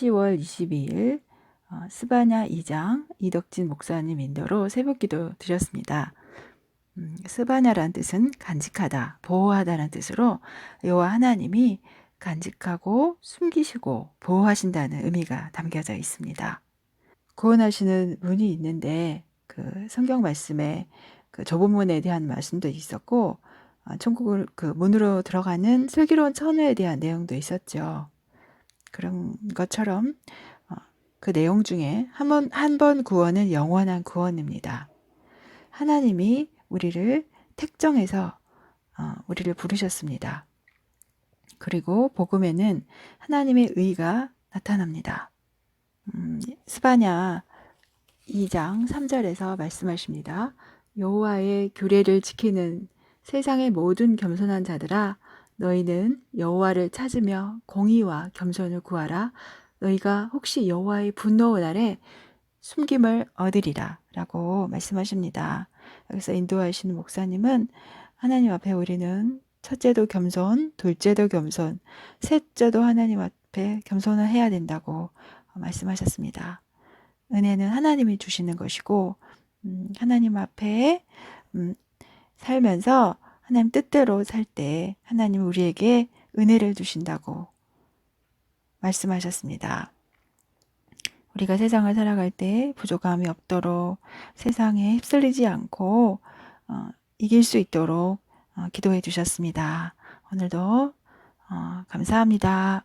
10월 22일 어, 스바냐 2장 이덕진 목사님 인도로 새벽기도 드렸습니다. 음, 스바냐라는 뜻은 간직하다, 보호하다라는 뜻으로 여호와 하나님이 간직하고 숨기시고 보호하신다는 의미가 담겨져 있습니다. 구원하시는 문이 있는데 그 성경 말씀에 그 좁은 대한 말씀도 있었고 어, 천국을 그 문으로 들어가는 슬기로운 천우에 대한 내용도 있었죠. 그런 것처럼 어, 그 내용 중에 한번 한 번 구원은 영원한 구원입니다. 하나님이 우리를 택정해서 어, 우리를 부르셨습니다. 그리고 복음에는 하나님의 의가 나타납니다. 음, 스바냐 2장 3절에서 말씀하십니다. 여호와의 규례를 지키는 세상의 모든 겸손한 자들아 너희는 여호와를 찾으며 공의와 겸손을 구하라 너희가 혹시 여호와의 분노 날에 숨김을 얻으리라라고 말씀하십니다. 여기서 인도하시는 목사님은 하나님 앞에 우리는 첫째도 겸손, 둘째도 겸손, 셋째도 하나님 앞에 겸손을 해야 된다고 말씀하셨습니다. 은혜는 하나님이 주시는 것이고 음, 하나님 앞에 음, 살면서 하나님 뜻대로 살 때 하나님 우리에게 은혜를 주신다고 말씀하셨습니다. 우리가 세상을 살아갈 때 부족함이 없도록 세상에 휩쓸리지 않고 어, 이길 수 있도록 어, 기도해 주셨습니다. 오늘도 어, 감사합니다.